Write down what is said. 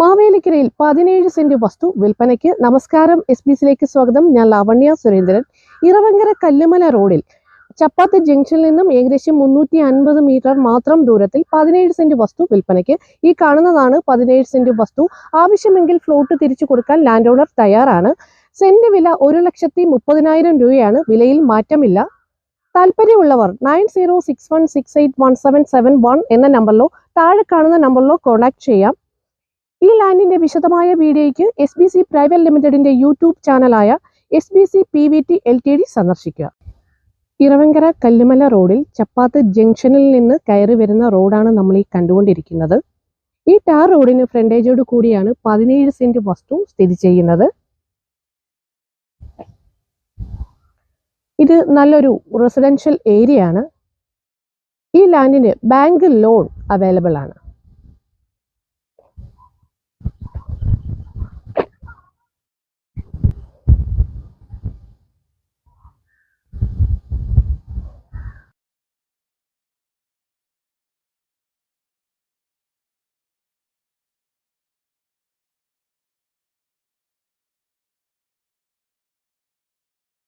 മാവേലിക്കരയിൽ പതിനേഴ് സെന്റ് വസ്തു വിൽപ്പനയ്ക്ക് നമസ്കാരം എസ് ബി സിയിലേക്ക് സ്വാഗതം. ഞാൻ ലാവണ്യ സുരേന്ദ്രൻ. ഇറവങ്കര കല്ലുമല റോഡിൽ ചപ്പാത്ത് ജംഗ്ഷനിൽ നിന്നും ഏകദേശം മുന്നൂറ്റി അൻപത് മീറ്റർ മാത്രം ദൂരത്തിൽ പതിനേഴ് സെന്റ് വസ്തു വിൽപ്പനയ്ക്ക് ഈ കാണുന്നതാണ് പതിനേഴ് സെന്റ് വസ്തു. ആവശ്യമെങ്കിൽ ഫ്ലോട്ട് തിരിച്ചു കൊടുക്കാൻ ലാൻഡ് ഓണർ തയ്യാറാണ്. സെന്റ് വില ഒരു ലക്ഷത്തി മുപ്പതിനായിരം രൂപയാണ്. വിലയിൽ മാറ്റമില്ല. താല്പര്യമുള്ളവർ nine zero six one six eight one seven seven one എന്ന നമ്പറിലോ താഴെ കാണുന്ന നമ്പറിലോ കോൺടാക്ട് ചെയ്യാം. ഈ ലാൻഡിന്റെ വിശദമായ വീഡിയോയ്ക്ക് എസ് ബി സി പ്രൈവറ്റ് ലിമിറ്റഡിന്റെ YouTube ചാനലായ S B C P V T L T D സന്ദർശിക്കുക. ഇറവങ്കര കല്ലുമല റോഡിൽ ചപ്പാത്ത് ജംഗ്ഷനിൽ നിന്ന് കയറി വരുന്ന റോഡാണ് നമ്മൾ ഈ കണ്ടുകൊണ്ടിരിക്കുന്നത്. ഈ ടാർ റോഡിന് ഫ്രണ്ടേജോട് കൂടിയാണ് പതിനേഴ് സെന്റ് വസ്തു സ്ഥിതി ചെയ്യുന്നത്. ഇത് നല്ലൊരു റെസിഡൻഷ്യൽ ഏരിയ ആണ്. ഈ ലാൻഡിന് ബാങ്ക് ലോൺ അവൈലബിൾ ആണ്.